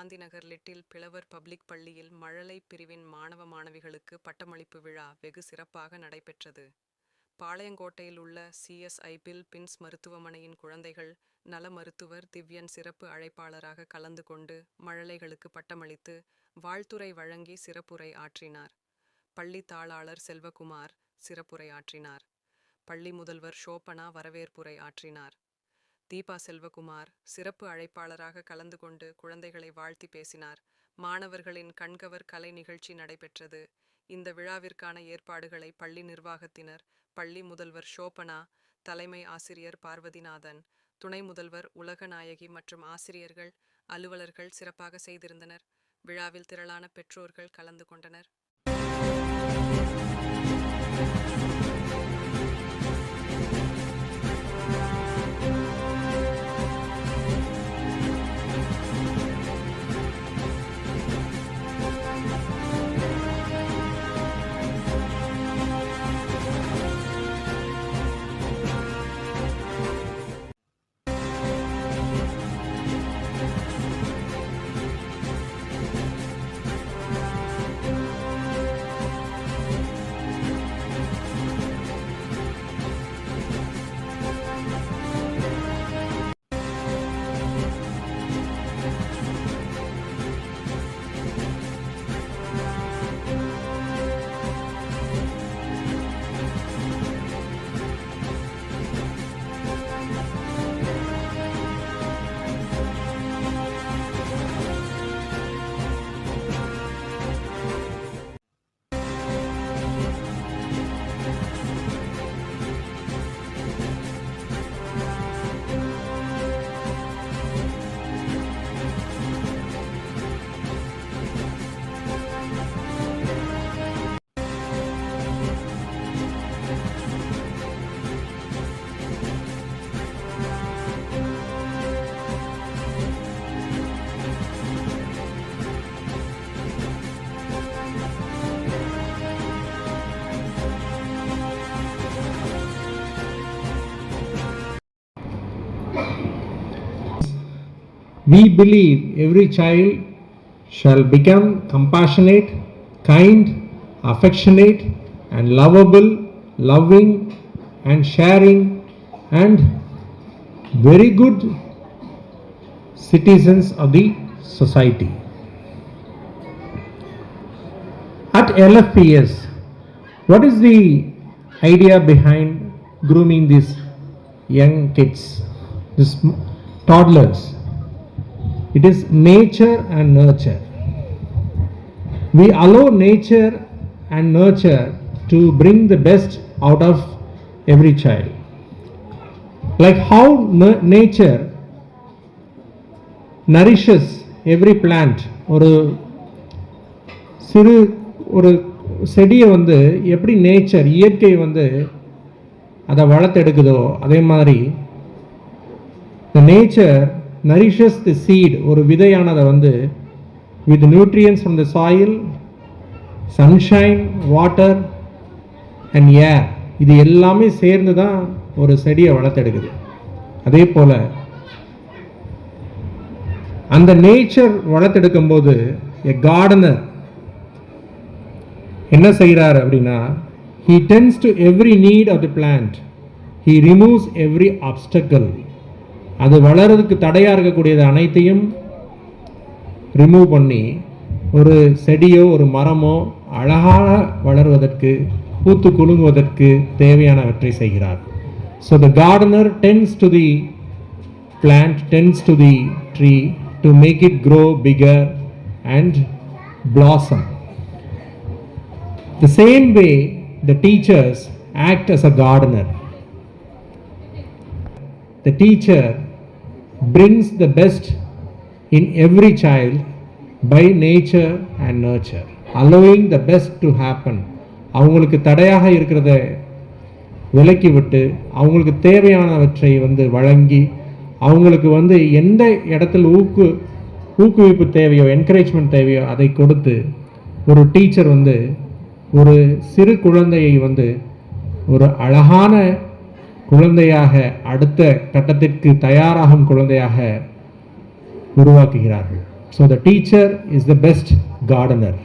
Gandhinagar little flower public பள்ளியில் மழலை பிரிவின் மாணவ மாணவிகளுக்கு பட்டமளிப்பு விழா வெகு சிறப்பாக நடைபெற்றது. பாளையங்கோட்டையில் உள்ள சிஎஸ்ஐ பில் பின்ஸ் மருத்துவமனையின் குழந்தைகள் நல மருத்துவர் திவ்யன் சிறப்பு அழைப்பாளராக கலந்து கொண்டு மழலைகளுக்கு பட்டமளித்து வாழ்த்துரை வழங்கி சிறப்புரை ஆற்றினார். பள்ளி தாளாளர் செல்வகுமார் சிறப்புரை ஆற்றினார். பள்ளி முதல்வர் ஷோபனா வரவேற்புரை ஆற்றினார். தீபா செல்வகுமார் சிறப்பு அழைப்பாளராக கலந்து கொண்டு குழந்தைகளை வாழ்த்தி பேசினார். மாணவர்களின் கண்கவர் கலை நிகழ்ச்சி நடைபெற்றது. இந்த விழாவிற்கான ஏற்பாடுகளை பள்ளி நிர்வாகத்தினர் பள்ளி முதல்வர் ஷோபனா தலைமை ஆசிரியர் பார்வதிநாதன் துணை முதல்வர் உலகநாயகி மற்றும் ஆசிரியர்கள் அலுவலர்கள் சிறப்பாக செய்திருந்தனர். விழாவில் திரளான பெற்றோர்கள் கலந்து கொண்டனர். We believe every child shall become compassionate, kind, affectionate, and lovable, loving, and sharing, and very good citizens of the society. At LFPS, what is the idea behind grooming these young kids, these toddlers? It is nature and nurture. We allow nature and nurture to bring the best out of every child. Like how nu- nature nourishes every plant. ஒரு சிறு ஒரு செடியை வந்து எப்படி nature இயற்கை வந்து அதை வளர்த்தெடுக்குதோ அதே மாதிரி the nature nourishes the seed ஒரு விதையானதை வந்து with nutrients from the soil sunshine water and air இது எல்லாமே சேர்ந்து தான் ஒரு செடியை வளர்த்தெடுக்குது அதே போல் அந்த நேச்சர் வளர்த்தெடுக்கும் போது எ கார்டனர் என்ன செய்கிறார் அப்படின்னா he tends to every need of the plant he removes every obstacle அது வளர்றதுக்கு தடையாக இருக்கக்கூடியது அனைத்தையும் ரிமூவ் பண்ணி ஒரு செடியோ ஒரு மரமோ அழகாக வளர்வதற்கு பூத்து குலுங்குவதற்கு தேவையானவற்றை செய்கிறார் so the gardener tends to the plant tends to the tree to make it grow bigger and blossom. The same way the teachers act as a gardener the teacher brings the best in every child by nature and nurture, allowing the best to happen. அவங்களுக்கு தடையாக இருக்கிறத விலக்கி விட்டு அவங்களுக்கு தேவையானவற்றை வந்து வழங்கி அவங்களுக்கு வந்து எந்த இடத்துல ஊக்கு ஊக்குவிப்பு தேவையோ என்கரேஜ்மெண்ட் தேவையோ அதை கொடுத்து ஒரு டீச்சர் வந்து ஒரு சிறு குழந்தையை வந்து ஒரு அழகான குழந்தையாக அடுத்த கட்டத்திற்கு தயாராகும் குழந்தையாக உருவாக்குகிறார்கள். So the teacher is the best gardener